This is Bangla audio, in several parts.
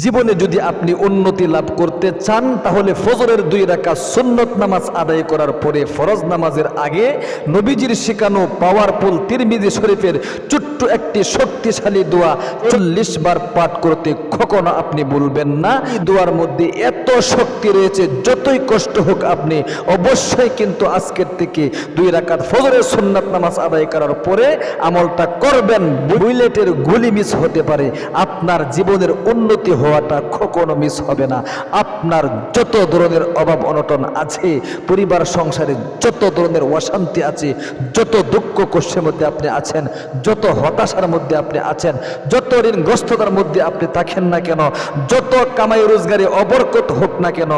জীবনে যদি আপনি উন্নতি লাভ করতে চান, তাহলে ফজরের দুই রাখা সুন্নত নামাজ আদায় করার পরে ফরজ নামাজের আগে নবীজির শেখানো পাওয়ারফুল তিরমিজি শরীফের ছোট্ট একটি শক্তিশালী দোয়া চল্লিশ বার পাঠ করতে কখনো আপনি বলবেন না। দোয়ার মধ্যে এত শক্তি রয়েছে, যতই কষ্ট হোক আপনি, অবশ্যই কিন্তু আজকের থেকে দুই রাকাত ফজরের সুন্নাত নামাজ আদায় করার পরে আমলটা করবেন। বুলেটের গুলি মিস হতে পারে, আপনার জীবনের উন্নতি হওয়াটা কখনো মিস হবে না। আপনার যত ধরনের অভাব অনটন আছে, পরিবার, সংসারে যত ধরনের অশান্তি আছে, যত দুঃখ কষ্টের মধ্যে আপনি আছেন, যত হতাশার মধ্যে আপনি আছেন, যত ঋণগ্রস্ততার মধ্যে আপনি থাকেন না কেন, যত কামাই রোজগারে অবরকত হোক না কেন,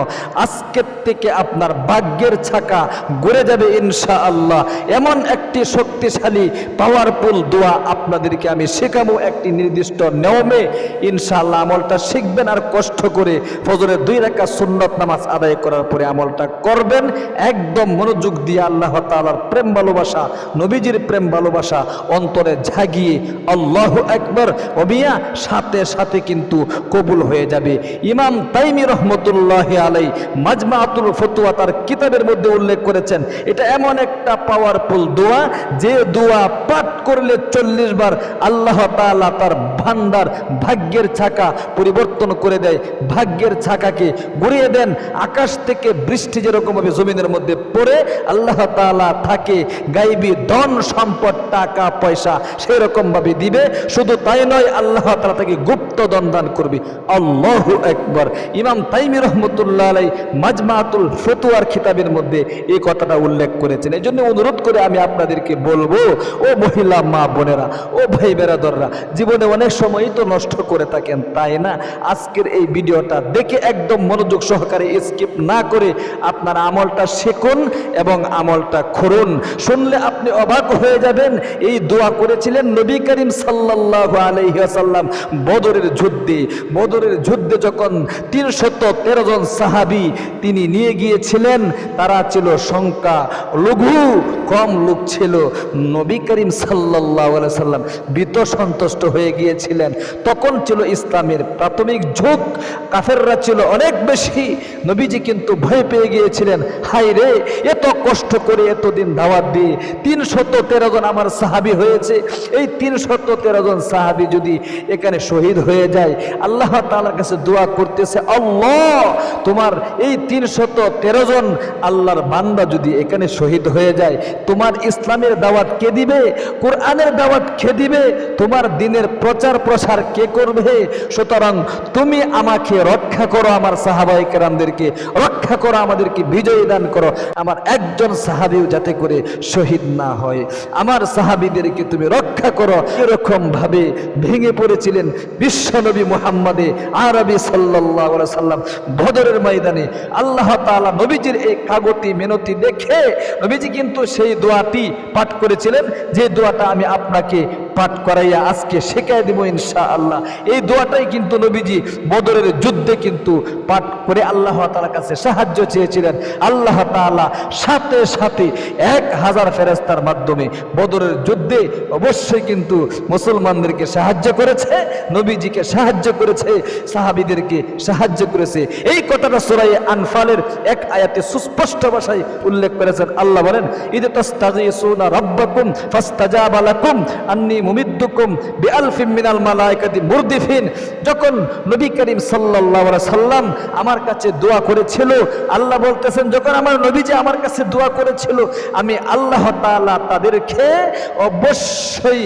আজকের থেকে আপনার ভাগ্যের ছাকা ঘুরে যাবে ইনশা আল্লাহ এমন একটি শক্তিশালী পাওয়ারফুল দোয়া আপনাদেরকে আমি শেখাবো একটি নির্দিষ্ট নিয়মে। ইনশাআল্লাহ আমলটা শিখবেন আর কষ্ট করে ফজরের দুই রেখা সুন্নত নামাজ আদায় করার পরে আমলটা করবেন। একদম মনোযোগ দিয়ে আল্লাহ তাআলার প্রেম ভালোবাসা, নবীজির প্রেম ভালোবাসা অন্তরে ঝাগিয়ে আল্লাহ একবার অবিয়া সাথে সাথে কিন্তু কবুল হয়ে যাবে। ইমাম তাইমি রহমতুল্লাহ আলাই মাজমাতুল ফতুয়া তার কিতাবের মধ্যে উল্লেখ করেছেন। এটা এমন একটা পাওয়ারফুল দোয়া, যে দোয়া পাঠ করলে চল্লিশ বার আল্লাহ তাআলা তার ভান্ডার ভাগ্যের ছাকা পরিবর্তন করে দেয়। ভাগ্যের ছাকাকে ঘুরিয়ে দেন। আকাশ থেকে বৃষ্টি যেরকমভাবে জমিনের মধ্যে পড়ে, আল্লাহ তালা থাকে গাইবি ধন সম্পদ, টাকা, পয়সা সেই রকম ভাবে দিবে। শুধু তাই নয়, আল্লাহ তালা তাকে গুপ্ত দন দান করবে। আল্লাহু একবার ইমাম তাইমি রহমতুল্লাহ আলাই মাজমাতুল ফতুয়ার খিতাবের মধ্যে এই কথাটা উল্লেখ করেছেন। এই জন্য অনুরোধ করে আমি আপনাদেরকে বলব, ও মহিলা মা বোনেরা ও ভাই বেরাদররা জীবনে অনেক সময়ই তো নষ্ট করে থাকেন, তাই না? আজকের এই ভিডিওটা দেখে একদম মনোযোগ সহকারে স্কিপ না করে আপনার আমলটা শেখুন এবং আমলটা করুন। শুনলে আপনি অবাক হয়ে যাবেন, এই দোয়া করেছিলেন নবী করিম সাল্লাল্লাহু আলাইহি ওয়াসাল্লাম। বদরের যুদ্ধে বদরের যুদ্ধে যখন তিনশত তেরো জন সাহাবি তিনি নিয়ে গিয়েছিলেন, তারা ছিল সংখ্যা লঘু, কম লোক ছিল। নবী করিম সাল্লাল্লাহু আলাইহি সাল্লাম ভীত সন্তুষ্ট হয়ে গিয়েছিলেন তখন ছিল ইসলামের প্রাথমিক যুগ, কাফেররা ছিল অনেক বেশি। নবীজি কিন্তু ভয় পেয়ে গিয়েছিলেন হাই রে, এত কষ্ট করে এতদিন দাওয়াত দিয়ে, তিনশত তেরো জন আমার সাহাবি হয়েছে। এই তিনশত তেরো জন সাহাবি যদি এখানে শহীদ হয়ে যায়, আল্লাহ তাআলার কাছে দোয়া করতেছে, আল্লাহ, তোমার এই তিনশত তেরো জন আল্লাহর বান্দা যদি এখানে শহীদ হয়ে যায়, তোমার ইসলামের দাওয়াত কে দিবে? কোরআনের দাওয়াত কে দিবে? তোমার দিনের প্রচার প্রসার কে করবে? সুতরাং তুমি আমাকে রক্ষা করো আমার সাহাবাই কেরামদেরকে রক্ষা করো, আমাদেরকে বিজয়ী দান করো। আমার একজন সাহাবিও যাতে করে শহীদ না হয়। আমার সাহাবিদেরকে তুমি রক্ষা করো। এরকম ভাবে ভেঙে পড়েছিলেন বিশ্বনবী মুহাম্মাদে আরবি আলাইহি সাল্লাম বদরের ময়দানে। আল্লাহ তাআলা নবীজির এই কাগতি মেনতি দেখে নবীজি কিন্তু সেই দোয়াটি পাঠ করেছিলেন। যে দোয়াটা আমি আপনাকে পাঠ করাইয়া আজকে শেখাই দেব ইনশা আল্লাহ এই দোয়াটাই কিন্তু নবীজি বদরের যুদ্ধে কিন্তু পাঠ করে আল্লাহ তাআলার কাছে সাহায্য চেয়েছিলেন। আল্লাহ তাআলা সাথে সাথে এক হাজার ফেরেস্তার মাধ্যমে বদরের যুদ্ধে অবশ্যই কিন্তু মুসলমানদেরকে সাহায্য করেছে, নবীজিকে সাহায্য করেছে, সাহাবিদেরকে সাহায্য করেছে। এই কথাটা সুরাই আনফালের এক আয়াতে সুস্পষ্ট ভাষায় উল্লেখ করেছেন। আল্লাহ বলেন, ইদ তাস্তাজিসুনা রাব্বাকুম ফাস্তাজাবা লাকুম আন্নী মুমিদ্দুকুম বিআলফিম মিনাল মালাইকাতি মুরদিফিন, যখন নবী করিম আলাইহি সাল্লাম আমার কাছে দোয়া করেছিল, আল্লাহ বলতেছেন, যখন আমার নবীজি আমার কাছে দোয়া করেছিল, আমি আল্লাহ তাআলা তাদেরকে অবশ্যই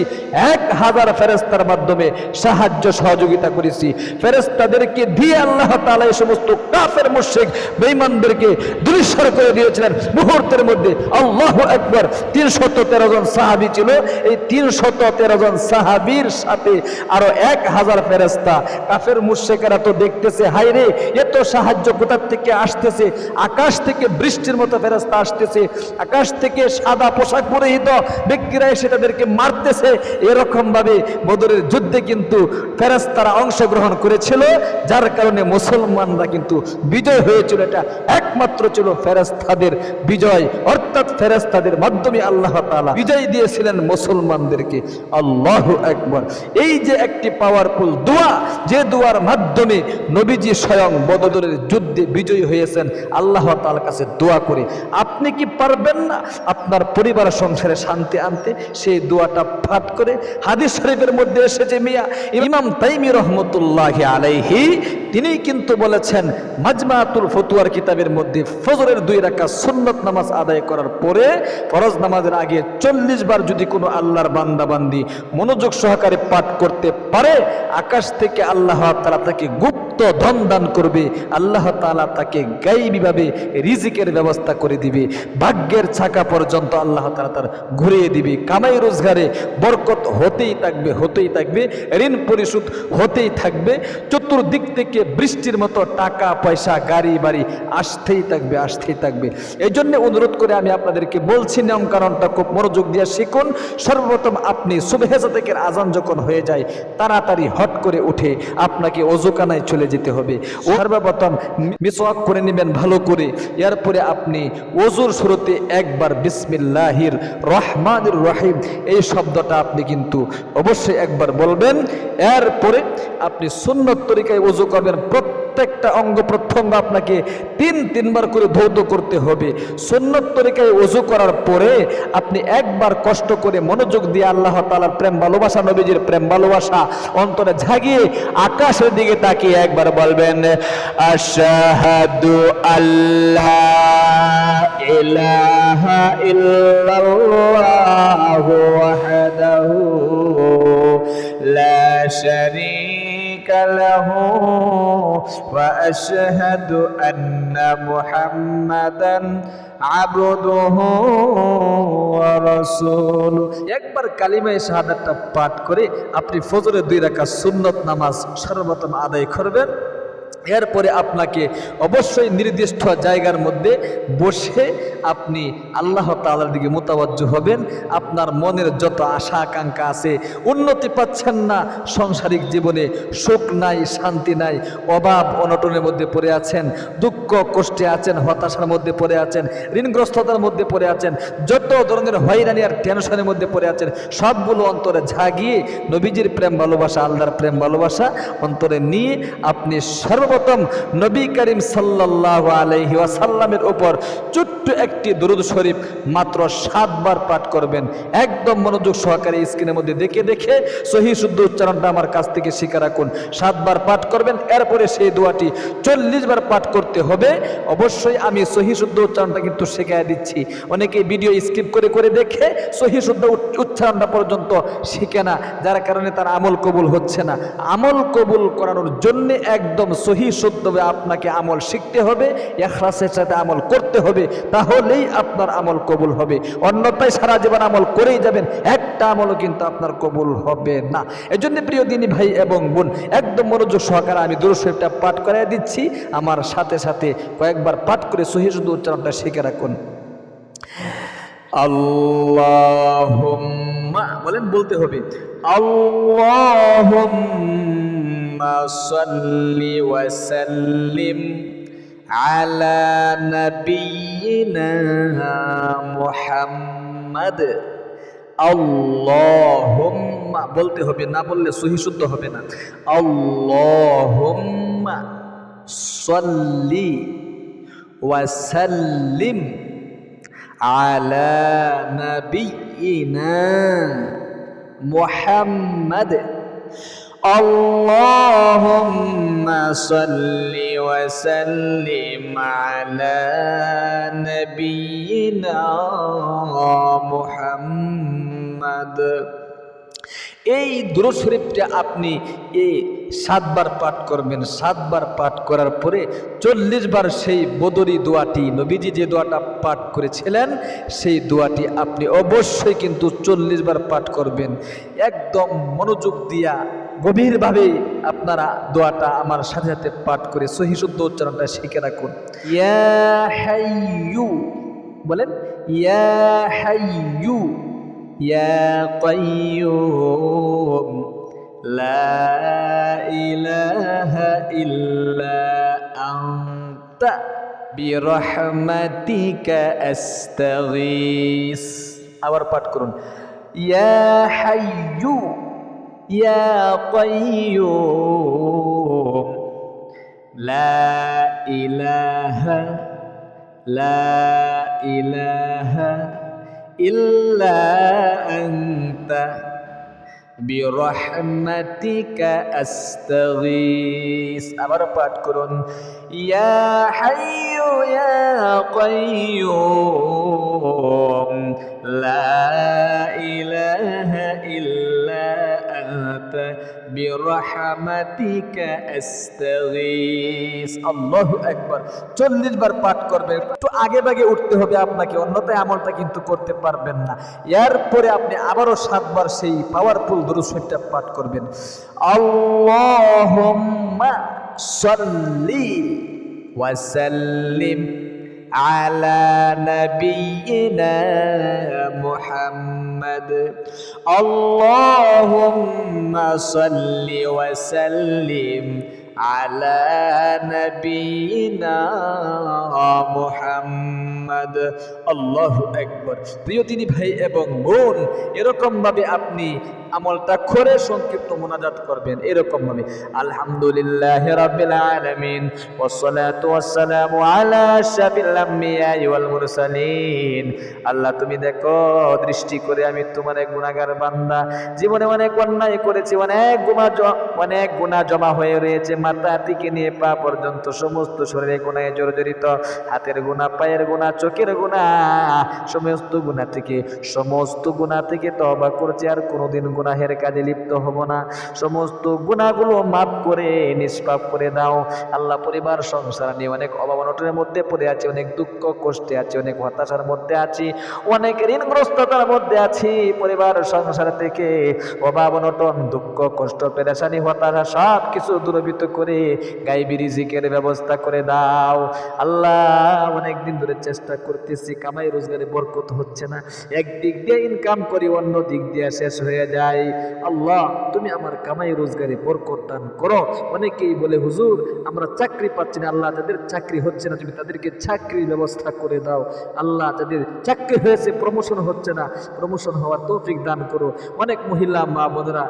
এক হাজার ফেরেস্তার মাধ্যমে সাহায্য সহযোগিতা করেছি। ফেরেস্তাদেরকে দিয়ে আল্লাহ তালা এই সমস্ত কাফের, মুশরিক, বেঈমানদেরকে দুলিশ্বর করে দিয়েছিলেন। মুহূর্তের মধ্যে আল্লাহ একবার তিনশত তেরো জন সাহাবি ছিল। এই তিনশত তেরো জন সাহাবির সাথে আরও এক হাজার ফেরেস্তা কাফের মুশরিকেরা তো দেখতেছে হাইরে এত সাহায্য কোথার থেকে আসতেছে? আকাশ থেকে বৃষ্টির মতো ফেরেস্তা আসতেছে, আকাশ থেকে সাদা পোশাক পরিহিত ব্যক্তিরা এসে তাদেরকে মারতেছে। এরকম ভাবে বদরের যুদ্ধে কিন্তু ফেরেস্তারা অংশগ্রহণ করেছিল, যার কারণে মুসলমানরা কিন্তু বিজয় হয়েছিল। এটা একমাত্র ছিল ফেরেস্তাদের বিজয়, অর্থাৎ ফেরেস্তাদের মাধ্যমে আল্লাহ তাআলা বিজয় দিয়েছিলেন মুসলমানদেরকে। আল্লাহ একবার এই যে একটি পাওয়ারফুল দোয়া, যে দোয়ার মাধ্যমে নবীজি স্বয়ং বদরের যুদ্ধে বিজয়ী হয়েছেন, আল্লাহ তাআলার কাছে দোয়া করে। আপনি কি পারবেন না আপনার পরিবার সংসারে শান্তি আনতে? সেই দোয়াটা পাঠ করে হাদিস শরীফের মধ্যে এসেছে মিয়া। ইমাম তাইমি রহমতুল্লাহ আলাইহি, তিনি কিন্তু বলেছেন, মাজমাতুল ফতুয়ার কিতাবের মধ্যে ফজরের দুই রাখা সুন্নত নামাজ আদায় করার পরে ফরজ নামাজের আগে চল্লিশ বার যদি কোনো আল্লাহর বান্দাবান্দি মনোযোগ সহকারে পাঠ করতে পারে আকাশ থেকে আল্লাহ তালা তাকে গুপ্ত ধন দান করবে, আল্লাহ তালা তাকে গাইবীভাবে রিজিকের ব্যবস্থা করে দিবে। ভাগ্যের ছাকা পর্যন্ত আল্লাহ তালা তার ঘুরিয়ে দিবে। কামাই রোজগারে বরকত হতেই থাকবে হতেই থাকবে। ঋণ পরিশোধ হতেই থাকবে। চতুর্দিক থেকে বৃষ্টির মতো টাকা, পয়সা, গাড়ি, বাড়ি আসতেই থাকবে আসতেই থাকবে। এই জন্য অনুরোধ করে আমি আপনাদেরকে বলছি, নিয়ম কারণটা খুব মনোযোগ দিয়ে শিখুন। সর্বপ্রথম আপনি সুবেহেজা থেকে আজান যখন হয়ে যায়, তাড়াতাড়ি হট করে উঠে আপনাকে অজুকানায় চলে যেতে হবে। ও সর্বপ্রথম মিসওয়াক করে নেবেন ভালো করে। এরপরে আপনি অজুর শুরুতে একবার বিসমিল্লাহির রহমানুর রহিম এই শব্দটা আপনি কিন্তু অবশ্যই একবার বলবেন। এরপরে আপনি সুন্নত তরিকায় অজু করবেন। প্রত্যেকটা অঙ্গ প্রত্যঙ্গ আপনাকে তিন, তিনবার করে ধৌত করতে হবে। সুন্নত তরিকায় অজু করার পরে আপনি একবার কষ্ট করে মনোযোগ দিয়ে আল্লাহ তালার প্রেম ভালোবাসা, নবীজির প্রেম ভালোবাসা অন্তরে ঝাগিয়ে আকাশের দিকে তাকিয়ে একবার বলবেন আশাহাদু আল্লাহ ইলাহা ইল্লাল্লাহু ওয়াহদাহু লা শারীকা আশহাদু আন্না মুহাম্মাদান আবদুহু ওয়া রাসূলুহু একবার কালিমা শাহাদাতটা পাঠ করে আপনি ফজরের দুই রাকাত সুন্নত নামাজ সর্বপ্রথম আদায় করবেন। এরপরে আপনাকে অবশ্যই নির্দিষ্ট জায়গার মধ্যে বসে আপনি আল্লাহ তালার দিকে মোতাবজ্জ হবেন। আপনার মনের যত আশা আকাঙ্ক্ষা আছে, উন্নতি পাচ্ছেন না। সাংসারিক জীবনে সুখ নাই, শান্তি নাই, অভাব, অনটনের মধ্যে পড়ে আছেন, দুঃখ, কষ্টে আছেন, হতাশার মধ্যে পড়ে আছেন, ঋণগ্রস্ততার মধ্যে পড়ে আছেন, যত ধরনের হয়রানি আর টেনশনের মধ্যে পড়ে আছেন, সবগুলো অন্তরে ঝাগিয়ে নবীজির প্রেম ভালোবাসা, আল্লাহর প্রেম ভালোবাসা অন্তরে নিয়ে আপনি সর্বপ্রথম নবী করিম সাল্লাহ আলহি ওয়াসাল্লামের ওপর ছোট্ট একটি দরুদ শরীফ মাত্র সাতবার পাঠ করবেন। একদম মনোযোগ সহকারে স্ক্রিনের মধ্যে দেখে দেখে সহি শুদ্ধ উচ্চারণটা আমার কাছ থেকে শিখে রাখুন। সাতবার পাঠ করবেন, এরপরে সেই দোয়াটি চল্লিশ বার পাঠ করতে হবে। অবশ্যই আমি সহি শুদ্ধ উচ্চারণটা কিন্তু শেখাই দিচ্ছি। অনেকে ভিডিও স্কিপ করে করে দেখে সহি শুদ্ধ উচ্চারণটা পর্যন্ত শিখে না, যার কারণে তার আমল কবুল হচ্ছে না। আমল কবুল করানোর জন্য একদম সহি শুদ্ধভাবে আপনাকে আমল শিখতে হবে, এখলাসের সাথে আমল করতে হবে, তাহলেই আপনার আমল কবুল হবে। অন্যথায় সারা জীবন আমল করেই যাবেন, একটা আমলও কিন্তু আপনার কবুল হবে না। এজন্য প্রিয় দিনী ভাই এবং বোন, একদম মনোযোগ সহকারে আমি দুরুশরীফটা পাঠ করাই দিচ্ছি। আমার সাথে সাথে কয়েকবার পাঠ করে সহি শুদ্ধ উচ্চারণটা শিখে রাখুন। আল্লাহুম্মা, বলেন বলতে হবে। আল্লাহুম্মা সাল্লি ওয়া সাল্লিম আলা নাবিয়িনা মুহাম্মাদ আল্লাহুম্মা বলতে হবে না বললে সহি শুদ্ধ হবে না আল্লাহুম্মা সাল্লি ওয়া সাল্লিম على نبينا محمد اللهم صل وسلم على نبينا محمد এই দুরূদ শরীফটা আপনি এই সাতবার পাঠ করবেন সাতবার পাঠ করার পরে চল্লিশ বার সেই বদরি দোয়াটি নবীজি যে দোয়াটা পাঠ করেছিলেন সেই দোয়াটি আপনি অবশ্যই কিন্তু চল্লিশ বার পাঠ করবেন একদম মনোযোগ দিয়া গভীরভাবে আপনারা দোয়াটা আমার সাথে সাথে পাঠ করে সহি শুদ্ধ উচ্চারণটা শিখে রাখুন। ইয়া বলেন, ইয়া ইয়া লা আবার পাঠ করুন। ইয়া হাইয়ু ইয়া কাইয়ুম লা ইলাহা লা ইলাহা ইল্লা আনতা বিরহমাতিকা আস্তাগীস আবার পাঠ করুন ইয়া হাইয়ু ইয়া কাইয়ুম লা ইলাহা ইল্লা আনতা বিরহমাতিকা আস্তাগীস। আল্লাহু আকবার। 40 বার পাঠ করবেন, একটু আগে ভাগে উঠতে হবে আপনাকে, অন্যথায় আমলটা কিন্তু করতে পারবেন না। এরপরে আপনি আবারও সাতবার সেই পাওয়ারফুল দুরূদ শরীফটা পাঠ করবেন। আল্লাহুম্মা সাল্লি ওয়া সাল্লিম। على نبينا محمد اللهم صل وسلم على نبينا محمد আল্লাহ একবার প্রিয় তিনি ভাই এবং বোন এরকম ভাবে আপনি আমলটা করে সংক্ষিপ্ত মোনাজাত করবেন। এরকম ভাবে আলহামদুলিল্লাহ রাব্বিল আলামিন ওয়াসসালামু আলা আশরাফিল আম্বিয়া ওয়াল মুরসালিন। আল্লাহ, তুমি দেখো, দৃষ্টি করে আমি তোমার গুনাহগার বান্দা। জীবনে অনেক অন্যায় করেছি, অনেক গুনাহ অনেক গুনাহ জমা হয়ে রয়েছে। মাথা থেকে নিয়ে পা পর্যন্ত সমস্ত শরীরে গুনাহে জর্জরিত। হাতের গুনাহ, পায়ের গুনাহ, চোখের গুনাহ, সমস্ত গুনাহ থেকে, সমস্ত গুনাহ থেকে তওবা করছি আর কোনোদিন গুনাহের কাজে লিপ্ত হব না। সমস্ত গুনাহগুলো মাফ করে, নিষ্পাপ করে দাও। আল্লাহ পরিবার, সংসার নিয়ে অনেক অভাব অনটনের মধ্যে পড়ে আছে, অনেক দুঃখ কষ্টে আছে, অনেক হতাশার মধ্যে আছি, অনেক ঋণগ্রস্ততার মধ্যে আছি। পরিবার, সংসার থেকে অভাব অনটন দুঃখ কষ্ট, পেরেশানি, হতাশা সব কিছু দূরবীত করে গাইবি রিজিকের ব্যবস্থা করে দাও। আল্লাহ অনেক দিন ধরে চেষ্টা করতেছি, কামাই রোজগারে বরকত হচ্ছে না। একদিক দিয়ে ইনকাম করি, অন্য দিক দিয়ে শেষ হয়ে যায়। আল্লাহ, তুমি আমার কামাই রোজগারে বরকত দান করো। অনেকেই বলে, হুজুর, আমরা চাকরি পাচ্ছি না। আল্লাহ তাদের চাকরি হচ্ছে না। তুমি তাদেরকে চাকরির ব্যবস্থা করে দাও। আল্লাহ তাদের চাকরি হয়েছে প্রমোশন হচ্ছে না। প্রমোশন হওয়ার তৌফিক দান করো। অনেক মহিলা মা বোনেরা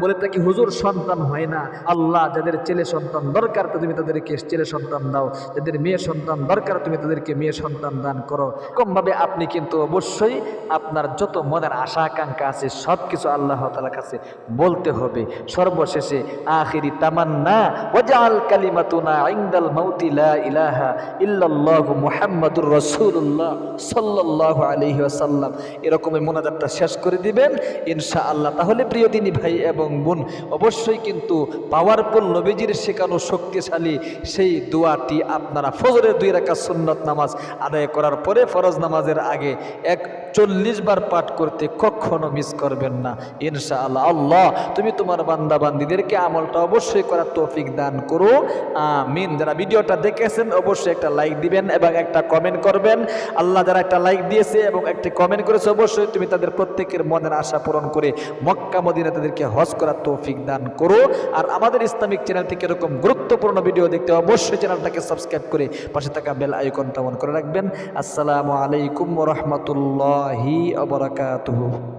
বলে থাকি, হুজুর, সন্তান হয় না। আল্লাহ যাদের ছেলে সন্তান দরকার, তো তুমি তাদেরকে ছেলে সন্তান দাও। যাদের মেয়ে সন্তান দরকার, তুমি তাদেরকে মেয়ে সন্তান দান করো। কমভাবে আপনি কিন্তু অবশ্যই আপনার যত মনের আশা আকাঙ্ক্ষা আছে সব কিছু আল্লাহ তালার কাছে বলতে হবে, সর্বশেষে আখিরি তামান্না ওয়াজাল কালিমাতুনা ইনদাল মাউতি লা ইলাহা ইল্লাল্লাহু মুহাম্মাদুর রাসূলুল্লাহ সাল্লাল্লাহু আলাইহি ওয়াসাল্লাম। এরকম মোনাজাতটা শেষ করে দিবেন, ইনশাআল্লাহ। তাহলে প্রিয় দিনী ভাই এবং বোন, অবশ্যই কিন্তু পাওয়ারফুল নবীজির শেখানো শক্তিশালী সেই দোয়াটি আপনারা ফজরের দুই রাকাত সুন্নত নামাজ আদায় করার পরে ফরজ নামাজের আগে এক চল্লিশ বার পাঠ করতে কখনো মিস করবেন না। ইনশাআল্লাহ। আল্লাহ, তুমি তোমার বান্দা বান্দিদেরকে আমলটা অবশ্যই করার তৌফিক দান করো। আমিন। যারা ভিডিওটা দেখেছেন, অবশ্যই একটা লাইক দিবেন এবং একটা কমেন্ট করবেন। আল্লাহ যারা একটা লাইক দিয়েছে এবং একটি কমেন্ট করেছে, অবশ্যই তুমি তাদের প্রত্যেকের মনের আশা পূরণ করে মক্কা মদিনা তাদেরকে হজ করার তৌফিক দান করো। আর আমাদের ইসলামিক চ্যানেল থেকে এরকম গুরুত্বপূর্ণ ভিডিও দেখতে অবশ্যই চ্যানেলটাকে সাবস্ক্রাইব করে পাশে থাকা বেল আইকনটা অন করে রাখবেন। আসসালামু আলাইকুম রহমতুল্লাহি আবরাকাতুহু